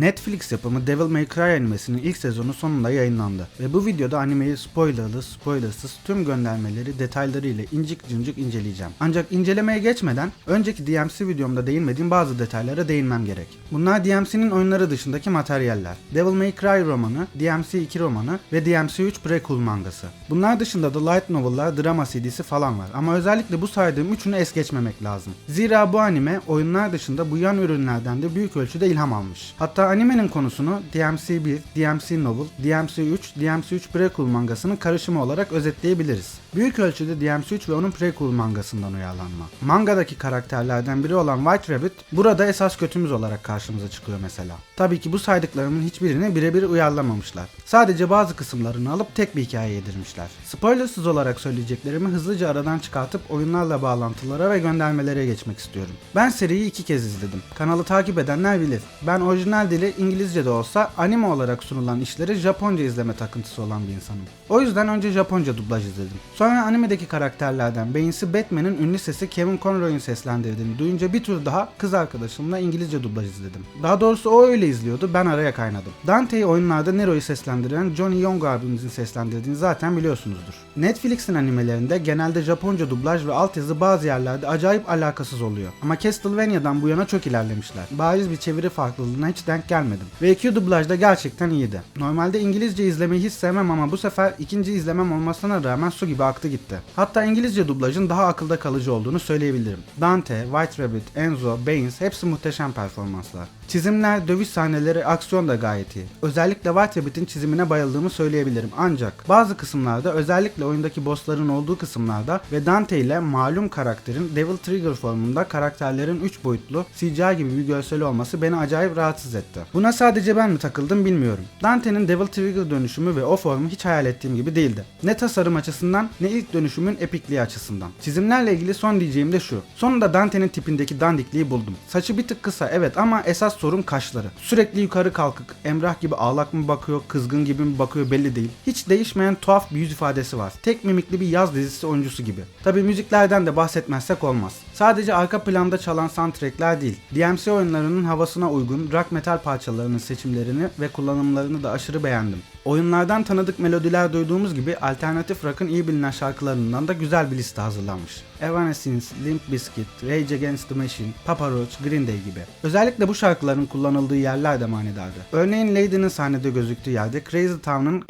Netflix yapımı Devil May Cry animesinin ilk sezonu sonunda yayınlandı ve bu videoda animeyi spoilerlı, spoilersız tüm göndermeleri detaylarıyla incik cincik inceleyeceğim. Ancak incelemeye geçmeden önceki DMC videomda değinmediğim bazı detaylara değinmem gerek. Bunlar DMC'nin oyunları dışındaki materyaller. Devil May Cry romanı, DMC 2 romanı ve DMC 3 prequel mangası. Bunlar dışında da light novel'lar, drama CD'si falan var ama özellikle bu saydığım üçünü es geçmemek lazım. Zira bu anime oyunlar dışında bu yan ürünlerden de büyük ölçüde ilham almış. Hatta animenin konusunu DMC 1, DMC Novel, DMC 3, DMC 3 prequel mangasının karışımı olarak özetleyebiliriz. Büyük ölçüde DMC 3 ve onun prequel mangasından uyarlanma. Mangadaki karakterlerden biri olan White Rabbit burada esas kötümüz olarak karşımıza çıkıyor mesela. Tabii ki bu saydıklarımın hiçbirini birebir uyarlamamışlar. Sadece bazı kısımlarını alıp tek bir hikaye yedirmişler. Spoilersız olarak söyleyeceklerimi hızlıca aradan çıkartıp oyunlarla bağlantılara ve göndermelere geçmek istiyorum. Ben seriyi iki kez izledim. Kanalı takip edenler bilir. Ben orijinal dili İngilizce de olsa anime olarak sunulan işleri Japonca izleme takıntısı olan bir insanım. O yüzden önce Japonca dublaj izledim. Sonra animedeki karakterlerden beyinsi Batman'in ünlü sesi Kevin Conroy'un seslendirdiğini duyunca bir tur daha kız arkadaşımla İngilizce dublaj izledim. Daha doğrusu o öyle izliyordu, ben araya kaynadım. Dante'yi oyunlarda Nero'yu seslendiren Johnny Young abimizin seslendirdiğini zaten biliyorsunuzdur. Netflix'in animelerinde genelde Japonca dublaj ve altyazı bazı yerlerde acayip alakasız oluyor. Ama Castlevania'dan bu yana çok ilerlemişler. Bariz bir çeviri farklılığına hiç denk gelmedim. Ve EQ dublaj da gerçekten iyiydi. Normalde İngilizce izlemeyi hiç sevmem ama bu sefer ikinci izlemem olmasına rağmen su gibi aktı gitti. Hatta İngilizce dublajın daha akılda kalıcı olduğunu söyleyebilirim. Dante, White Rabbit, Enzo, Baines hepsi muhteşem performanslar. Çizimler, dövüş sahneleri, aksiyon da gayet iyi. Özellikle White Rabbit'in çizimine bayıldığımı söyleyebilirim. Ancak bazı kısımlarda özellikle oyundaki bossların olduğu kısımlarda ve Dante ile malum karakterin Devil Trigger formunda karakterlerin 3 boyutlu CGI gibi bir görseli olması beni acayip rahatsız etti. Buna sadece ben mi takıldım bilmiyorum. Dante'nin Devil Trigger dönüşümü ve o formu hiç hayal ettiğim gibi değildi. Ne tasarım açısından ne ilk dönüşümün epikliği açısından. Çizimlerle ilgili son diyeceğim de şu. Sonunda Dante'nin tipindeki dandikliği buldum. Saçı bir tık kısa evet ama esas sorun kaşları. Sürekli yukarı kalkık, Emrah gibi ağlak mı bakıyor, kızgın gibi mi bakıyor belli değil. Hiç değişmeyen tuhaf bir yüz ifadesi var. Tek mimikli bir yaz dizisi oyuncusu gibi. Tabi müziklerden de bahsetmezsek olmaz. Sadece arka planda çalan soundtrackler değil, DMC oyunlarının havasına uygun rock metal parçalarının seçimlerini ve kullanımlarını da aşırı beğendim. Oyunlardan tanıdık melodiler duyduğumuz gibi alternatif rock'ın iyi bilinen şarkılarından da güzel bir liste hazırlanmış. Evanescence, Limp Bizkit, Rage Against the Machine, Papa Roach, Green Day gibi. Özellikle bu şarkıların kullanıldığı yerler de manidardı. Örneğin Lady'nin sahnede gözüktüğü yerde Crazy Town'ın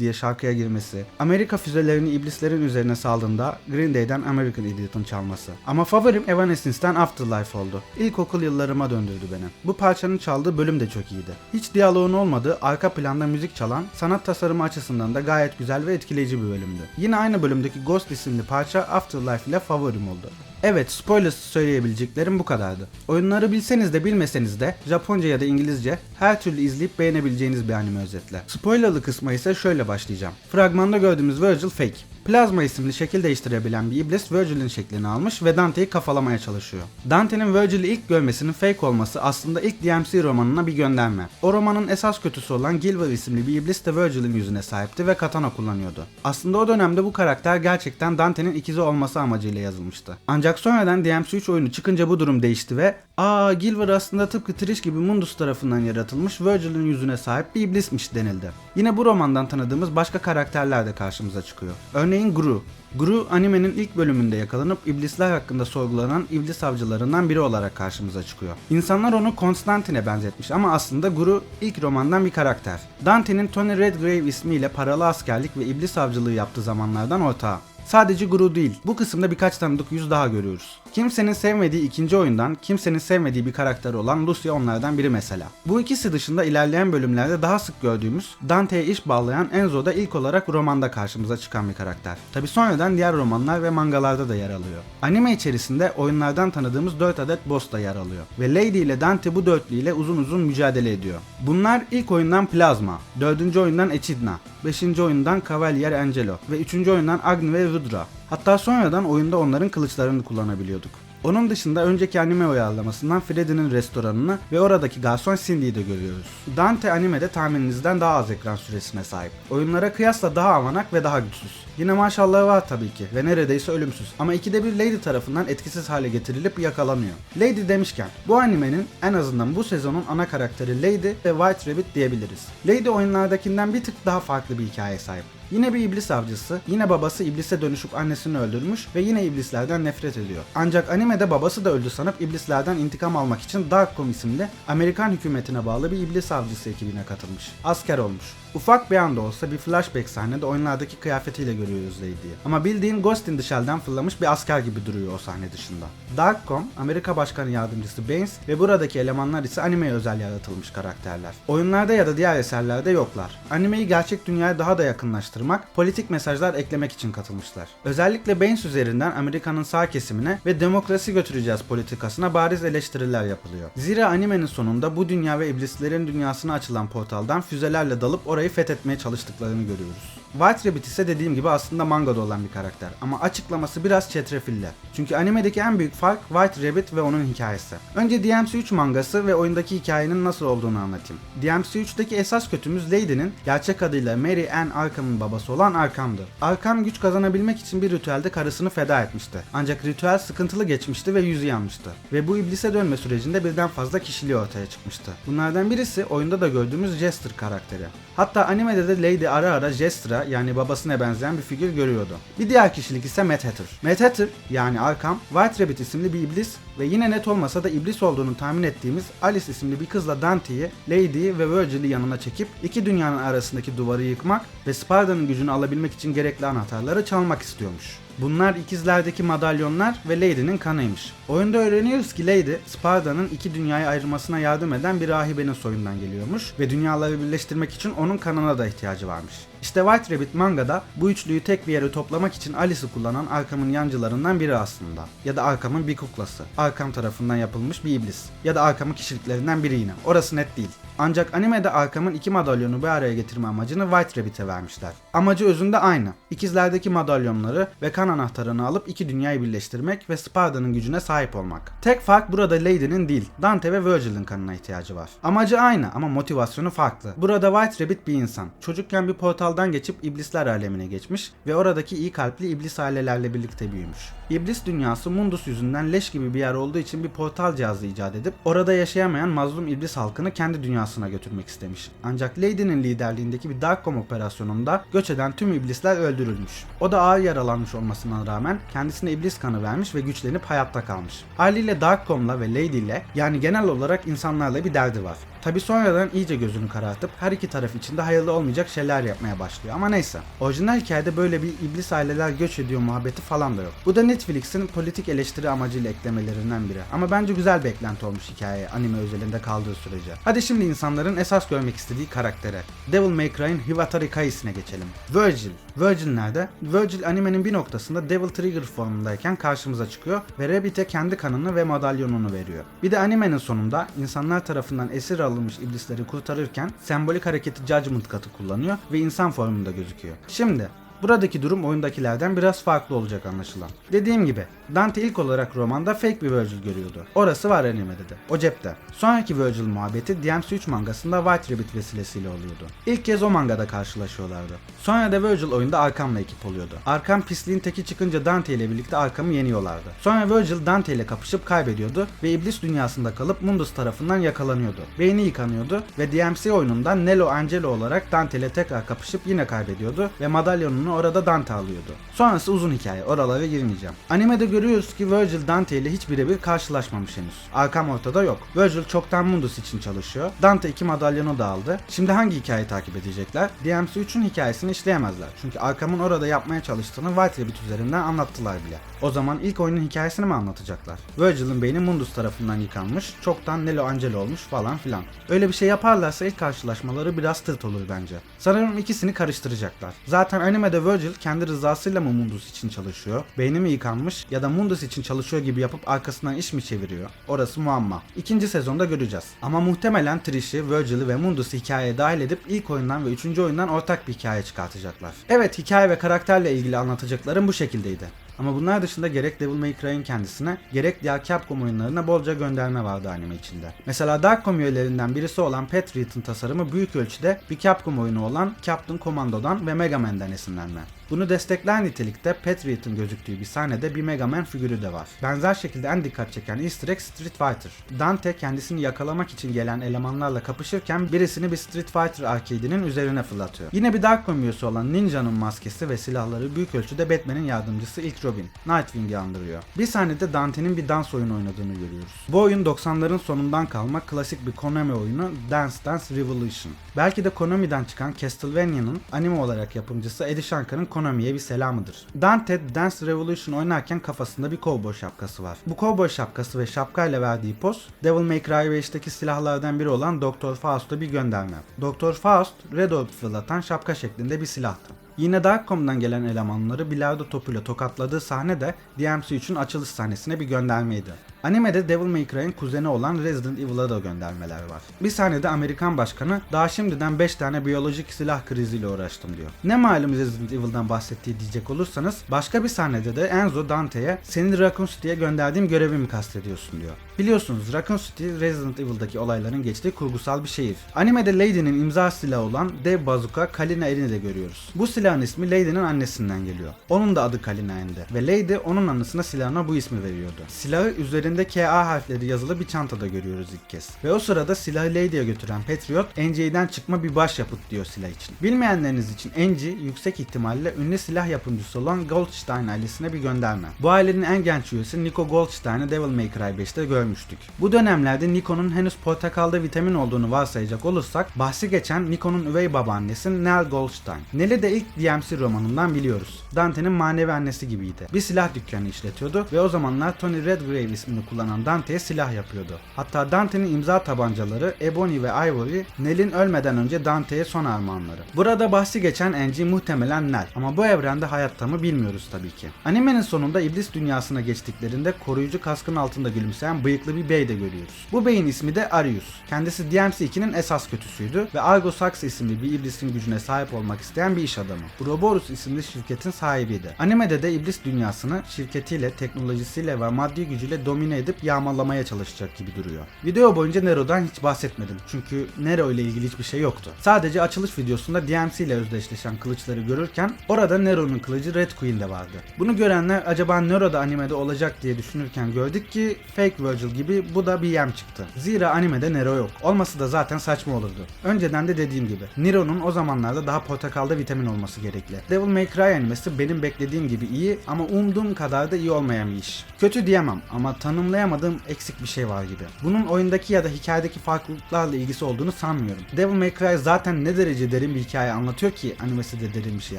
diye şarkıya girmesi, Amerika füzelerini iblislerin üzerine saldığında Green Day'den American Idiot'ın çalması. Ama favorim Evanescence'den Afterlife oldu. İlkokul yıllarıma döndürdü beni. Bu parçanın çaldığı bölüm de çok iyiydi. Hiç diyaloğun olmadığı, arka planda müzik çalan, sanat tasarımı açısından da gayet güzel ve etkileyici bir bölümdü. Yine aynı bölümdeki Ghost isimli parça Afterlife ile favorim oldu. Evet, spoilers söyleyebileceklerim bu kadardı. Oyunları bilseniz de bilmeseniz de Japonca ya da İngilizce her türlü izleyip beğenebileceğiniz bir anime özetle. Spoilerlı kısma ise şöyle başlayacağım. Fragmanda gördüğümüz Virgil fake. Plazma isimli şekil değiştirebilen bir iblis Virgil'in şeklini almış ve Dante'yi kafalamaya çalışıyor. Dante'nin Virgil'i ilk görmesinin fake olması aslında ilk DMC romanına bir gönderme. O romanın esas kötüsü olan Gilver isimli bir iblis de Virgil'in yüzüne sahipti ve katana kullanıyordu. Aslında o dönemde bu karakter gerçekten Dante'nin ikizi olması amacıyla yazılmıştı. Ancak sonradan DMC 3 oyunu çıkınca bu durum değişti ve ''Aa Gilver aslında tıpkı Trish gibi Mundus tarafından yaratılmış Virgil'in yüzüne sahip bir iblismiş.'' denildi. Yine bu romandan tanıdığımız başka karakterler de karşımıza çıkıyor. Örneğin Gru. Gru animenin ilk bölümünde yakalanıp iblisler hakkında sorgulanan iblis avcılarından biri olarak karşımıza çıkıyor. İnsanlar onu Konstantin'e benzetmiş ama aslında Gru ilk romandan bir karakter. Dante'nin Tony Redgrave ismiyle paralı askerlik ve iblis avcılığı yaptığı zamanlardan ortağı. Sadece Gru değil, bu kısımda birkaç tanıdık yüz daha görüyoruz. Kimsenin sevmediği ikinci oyundan kimsenin sevmediği bir karakter olan Lucia onlardan biri mesela. Bu ikisi dışında ilerleyen bölümlerde daha sık gördüğümüz Dante'ye iş bağlayan Enzo da ilk olarak romanda karşımıza çıkan bir karakter. Tabi sonradan diğer romanlar ve mangalarda da yer alıyor. Anime içerisinde oyunlardan tanıdığımız 4 adet boss da yer alıyor. Ve Lady ile Dante bu dörtlüyle uzun uzun mücadele ediyor. Bunlar ilk oyundan Plasma, 4. oyundan Echidna, 5. oyundan Cavalier Angelo ve 3. oyundan Agni ve Rudra. Hatta sonradan oyunda onların kılıçlarını kullanabiliyorduk. Onun dışında önceki anime uyarlamasından Freddy'nin restoranını ve oradaki garson Cindy'yi de görüyoruz. Dante animede tahmininizden daha az ekran süresine sahip. Oyunlara kıyasla daha avanak ve daha güçsüz. Yine maşallahı var tabii ki ve neredeyse ölümsüz ama ikide bir Lady tarafından etkisiz hale getirilip yakalanıyor. Lady demişken bu animenin en azından bu sezonun ana karakteri Lady ve White Rabbit diyebiliriz. Lady oyunlardakinden bir tık daha farklı bir hikaye sahip. Yine bir iblis avcısı, yine babası iblise dönüşüp annesini öldürmüş ve yine iblislerden nefret ediyor. Ancak animede babası da öldü sanıp iblislerden intikam almak için Darkcom isimli Amerikan hükümetine bağlı bir iblis avcısı ekibine katılmış. Asker olmuş. Ufak bir anda olsa bir flashback sahnede oyunlardaki kıyafetiyle görüyoruz Lady'yi. Ama bildiğin Ghost in the Shell'den fırlamış bir asker gibi duruyor o sahne dışında. Darkcom, Amerika Başkanı Yardımcısı Baines ve buradaki elemanlar ise animeye özel yaratılmış karakterler. Oyunlarda ya da diğer eserlerde yoklar. Animeyi gerçek dünyaya daha da yakınlaştırmak, politik mesajlar eklemek için katılmışlar. Özellikle Baines üzerinden Amerika'nın sağ kesimine ve demokrasi götüreceğiz politikasına bariz eleştiriler yapılıyor. Zira animenin sonunda bu dünya ve iblislerin dünyasına açılan portaldan füzelerle dalıp orayı fethetmeye çalıştıklarını görüyoruz. White Rabbit ise dediğim gibi aslında mangada olan bir karakter ama açıklaması biraz çetrefilli. Çünkü animedeki en büyük fark White Rabbit ve onun hikayesi. Önce DMC3 mangası ve oyundaki hikayenin nasıl olduğunu anlatayım. DMC3'teki esas kötümüz Lady'nin gerçek adıyla Mary Ann Arkham'ın babası olan Arkham'dı. Arkham güç kazanabilmek için bir ritüelde karısını feda etmişti. Ancak ritüel sıkıntılı geçmişti ve yüzü yanmıştı. Ve bu iblise dönme sürecinde birden fazla kişiliği ortaya çıkmıştı. Bunlardan birisi oyunda da gördüğümüz Jester karakteri. Hatta animede de Lady ara ara Jester'a yani babasına benzeyen bir figür görüyordu. Bir diğer kişilik ise Mad Hatter. Mad Hatter yani Arkham, White Rabbit isimli bir iblis ve yine net olmasa da iblis olduğunu tahmin ettiğimiz Alice isimli bir kızla Dante'yi, Lady'yi ve Virgil'i yanına çekip iki dünyanın arasındaki duvarı yıkmak ve Sparta'nın gücünü alabilmek için gerekli anahtarları çalmak istiyormuş. Bunlar ikizlerdeki madalyonlar ve Lady'nin kanıymış. Oyunda öğreniyoruz ki Lady, Sparta'nın iki dünyayı ayırmasına yardım eden bir rahibenin soyundan geliyormuş ve dünyaları birleştirmek için onun kanına da ihtiyacı varmış. İşte White Rabbit mangada bu üçlüyü tek bir yere toplamak için Alice'ı kullanan Arkham'ın yancılarından biri aslında. Ya da Arkham'ın bir kuklası. Arkham tarafından yapılmış bir iblis. Ya da Arkham'ın kişiliklerinden biri yine. Orası net değil. Ancak animede Arkham'ın iki madalyonu bir araya getirme amacını White Rabbit'e vermişler. Amacı özünde aynı. İkizlerdeki madalyonları ve kan anahtarını alıp iki dünyayı birleştirmek ve Sparta'nın gücüne sahip olmak. Tek fark burada Lady'nin değil, Dante ve Virgil'in kanına ihtiyacı var. Amacı aynı ama motivasyonu farklı. Burada White Rabbit bir insan. Çocukken bir portaldan geçip iblisler alemine geçmiş ve oradaki iyi kalpli iblis ailelerle birlikte büyümüş. İblis dünyası Mundus yüzünden leş gibi bir yer olduğu için bir portal cihazı icat edip orada yaşayamayan mazlum iblis halkını kendi dünyasına götürmek istemiş. Ancak Lady'nin liderliğindeki bir Darkcom operasyonunda göç eden tüm iblisler öldürülmüş. O da ağır yaralanmış olmasına rağmen kendisine iblis kanı vermiş ve güçlenip hayatta kalmış. Haliyle Darkcom'la ve Lady ile yani genel olarak insanlarla bir derdi var. Tabi sonradan iyice gözünü karartıp her iki taraf için de hayırlı olmayacak şeyler yapmaya başlıyor ama neyse. Orijinal hikayede böyle bir iblis aileler göç ediyor muhabbeti falan da yok. Bu da Netflix'in politik eleştiri amacıyla eklemelerinden biri. Ama bence güzel bir olmuş hikaye anime özelinde kaldığı sürece. Hadi şimdi insanların esas görmek istediği karaktere. Devil May Cry'in Hivatari Kais'ine geçelim. Virgil. Virgil nerede? Virgil animenin bir noktasında Devil Trigger formundayken karşımıza çıkıyor ve Rabbit'e kendi kanını ve madalyonunu veriyor. Bir de animenin sonunda insanlar tarafından esir alınmış iblisleri kurtarırken sembolik hareketi Judgment katı kullanıyor ve insan formunda gözüküyor. Şimdi Buradaki durum oyundakilerden biraz farklı olacak anlaşılan. Dediğim gibi Dante ilk olarak romanda fake bir Virgil görüyordu. Orası var animede de. O cepte. Sonraki Virgil muhabbeti DMC3 mangasında White Rabbit vesilesiyle oluyordu. İlk kez o mangada karşılaşıyorlardı. Sonra da Virgil oyunda Arkham'la ekip oluyordu. Arkham pisliğin teki çıkınca Dante ile birlikte Arkham'ı yeniyorlardı. Sonra Virgil Dante ile kapışıp kaybediyordu ve iblis dünyasında kalıp Mundus tarafından yakalanıyordu. Beyni yıkanıyordu ve DMC oyunundan Nelo Angelo olarak Dante ile tekrar kapışıp yine kaybediyordu ve madalyonunu orada Dante alıyordu. Sonrası uzun hikaye oralara girmeyeceğim. Animede görüyoruz ki Virgil Dante ile hiç birebir karşılaşmamış henüz. Arkham ortada yok. Virgil çoktan Mundus için çalışıyor. Dante iki madalyonu da aldı. Şimdi hangi hikayeyi takip edecekler? DMC3'ün hikayesini işleyemezler. Çünkü Arkham'ın orada yapmaya çalıştığını White Rabbit üzerinden anlattılar bile. O zaman ilk oyunun hikayesini mi anlatacaklar? Virgil'in beyni Mundus tarafından yıkanmış, çoktan Nelo Angelo olmuş falan filan. Öyle bir şey yaparlarsa ilk karşılaşmaları biraz tırt olur bence. Sanırım ikisini karıştıracaklar. Zaten animede Virgil kendi rızasıyla mı Mundus için çalışıyor? Beyni mi yıkanmış ya da Mundus için çalışıyor gibi yapıp arkasından iş mi çeviriyor? Orası muamma. İkinci sezonda göreceğiz. Ama muhtemelen Trish'i, Virgil'i ve Mundus'u hikayeye dahil edip ilk oyundan ve üçüncü oyundan ortak bir hikaye çıkartacaklar. Evet hikaye ve karakterle ilgili anlatacaklarım bu şekildeydi. Ama bunlar dışında gerek Devil May Cry'in kendisine gerek diğer Capcom oyunlarına bolca gönderme vardı anime içinde. Mesela Darkcom üyelerinden birisi olan Patriot'ın tasarımı büyük ölçüde bir Capcom oyunu olan Captain Commando'dan ve Mega Man'den esinlenme. Bunu destekler nitelikte Patriot'ın gözüktüğü bir sahnede bir Mega Man figürü de var. Benzer şekilde en dikkat çeken easter egg Street Fighter. Dante kendisini yakalamak için gelen elemanlarla kapışırken birisini bir Street Fighter arcade'inin üzerine fırlatıyor. Yine bir Dark üyesi olan Ninja'nın maskesi ve silahları büyük ölçüde Batman'in yardımcısı ilk Robin, Nightwing'i andırıyor. Bir sahnede Dante'nin bir dans oyunu oynadığını görüyoruz. Bu oyun 90'ların sonundan kalma klasik bir Konami oyunu Dance Dance Revolution. Belki de Konami'den çıkan Castlevania'nın anime olarak yapımcısı Eddie Shankar'ın Konami'ye bir selamıdır. Dante Dance Revolution oynarken kafasında bir kovboy şapkası var. Bu kovboy şapkası ve şapkayla verdiği poz Devil May Cry 5'teki silahlardan biri olan Dr. Faust'a bir gönderme. Dr. Faust, Red Orb fırlatan şapka şeklinde bir silahtı. Yine Darkcom'dan gelen elemanları bilardo topuyla tokatladığı sahne de DMC3'ün açılış sahnesine bir göndermeydi. Animede Devil May Cry'in kuzeni olan Resident Evil'a da göndermeler var. Bir sahnede Amerikan başkanı daha şimdiden 5 tane biyolojik silah kriziyle uğraştım diyor. Ne malum Resident Evil'dan bahsettiği diyecek olursanız başka bir sahnede de Enzo Dante'ye senin Raccoon City'ye gönderdiğim görevi mi kastediyorsun diyor. Biliyorsunuz Raccoon City Resident Evil'daki olayların geçtiği kurgusal bir şehir. Animede Lady'nin imza silahı olan dev bazuka Kalina Elin'i de görüyoruz. Bu silahın ismi Lady'nin annesinden geliyor. Onun da adı Kalina Endi ve Lady onun anısına silahına bu ismi veriyordu. Silahı üzerinde KA harfleri yazılı bir çantada görüyoruz ilk kez. Ve o sırada silahı Lady'ye götüren Patriot, NJ'den çıkma bir başyapıt diyor silah için. Bilmeyenleriniz için NJ yüksek ihtimalle ünlü silah yapımcısı olan Goldstein ailesine bir gönderme. Bu ailenin en genç üyesi Nico Goldstein'ı Devil May Cry 5'te görmüştük. Bu dönemlerde Nico'nun henüz portakalda vitamin olduğunu varsayacak olursak bahsi geçen Nico'nun üvey babaannesi Nell Goldstein. Nell'i de ilk DMC romanından biliyoruz. Dante'nin manevi annesi gibiydi. Bir silah dükkanı işletiyordu ve o zamanlar Tony Redgrave ismini kullanan Dante'ye silah yapıyordu. Hatta Dante'nin imza tabancaları Ebony ve Ivory, Nell'in ölmeden önce Dante'ye son armağanları. Burada bahsi geçen Angie muhtemelen Nell ama bu evrende hayatta mı bilmiyoruz tabii ki. Animenin sonunda iblis dünyasına geçtiklerinde koruyucu kaskın altında gülümseyen bıyıklı bir bey de görüyoruz. Bu beyin ismi de Arius. Kendisi DMC2'nin esas kötüsüydü ve Argo Sax isimli bir iblisin gücüne sahip olmak isteyen bir iş adamı. Ouroboros isimli şirketin sahibiydi. Animede de iblis dünyasını şirketiyle, teknolojisiyle ve maddi gücüyle domine edip yağmalamaya çalışacak gibi duruyor. Video boyunca Nero'dan hiç bahsetmedim çünkü Nero ile ilgili hiçbir şey yoktu. Sadece açılış videosunda DMC ile özdeşleşen kılıçları görürken orada Nero'nun kılıcı Red Queen de vardı. Bunu görenler acaba Nero da animede olacak diye düşünürken gördük ki Fake Virgil gibi bu da bir yem çıktı. Zira animede Nero yok. Olması da zaten saçma olurdu. Önceden de dediğim gibi Nero'nun o zamanlarda daha portakalda vitamin olması gerekli. Devil May Cry animesi benim beklediğim gibi iyi ama umduğum kadar da iyi olmayan bir iş. Kötü diyemem ama tanımlayamadığım eksik bir şey var gibi. Bunun oyundaki ya da hikayedeki farklılıklarla ilgisi olduğunu sanmıyorum. Devil May Cry zaten ne derece derin bir hikaye anlatıyor ki animesi de derin bir şey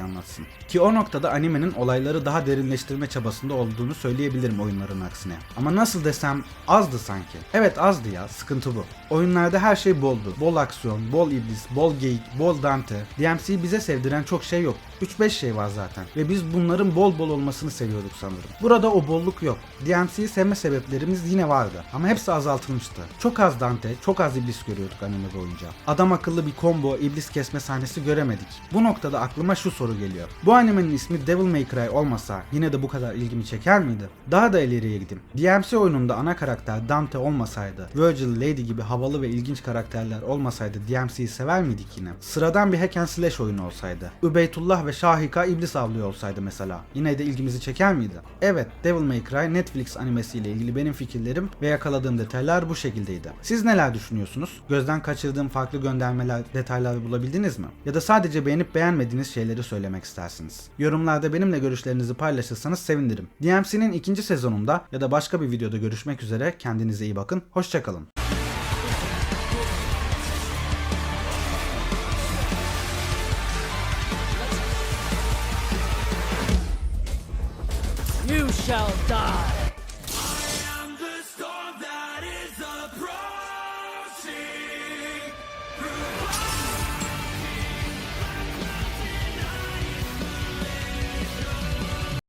anlatsın. Ki o noktada animenin olayları daha derinleştirme çabasında olduğunu söyleyebilirim oyunların aksine. Ama nasıl desem azdı sanki. Evet azdı ya sıkıntı bu. Oyunlarda her şey boldu. Bol aksiyon, bol iblis, bol geyik, bol Dante. DMC'yi bize sevdiren çok şey yok. 3-5 şey var zaten. Ve biz bunların bol bol olmasını seviyorduk sanırım. Burada o bolluk yok. DMC'yi sevme sebeplerimiz yine vardı. Ama hepsi azaltılmıştı. Çok az Dante, çok az iblis görüyorduk anime boyunca. Adam akıllı bir combo, iblis kesme sahnesi göremedik. Bu noktada aklıma şu soru geliyor. Bu animenin ismi Devil May Cry olmasa yine de bu kadar ilgimi çeker miydi? Daha da ileriye gideyim. DMC oyununda ana karakter Dante olmasaydı, Virgil, Lady gibi havalı ve ilginç karakterler olmasaydı DMC'yi sever miydik yine? Sıradan bir hack and slash oyunu olsaydı. Übeytullah ve Şahika iblis avlıyor olsaydı mesela. Yine de ilgimizi çeker miydi? Evet, Devil May Cry Netflix animesiyle ilgili benim fikirlerim ve yakaladığım detaylar bu şekildeydi. Siz neler düşünüyorsunuz? Gözden kaçırdığım farklı göndermeler, detaylar bulabildiniz mi? Ya da sadece beğenip beğenmediğiniz şeyleri söylemek istersiniz. Yorumlarda benimle görüşlerinizi paylaşırsanız sevinirim. DMC'nin ikinci sezonunda ya da başka bir videoda görüşmek üzere. Kendinize iyi bakın. Hoşçakalın. You shall die.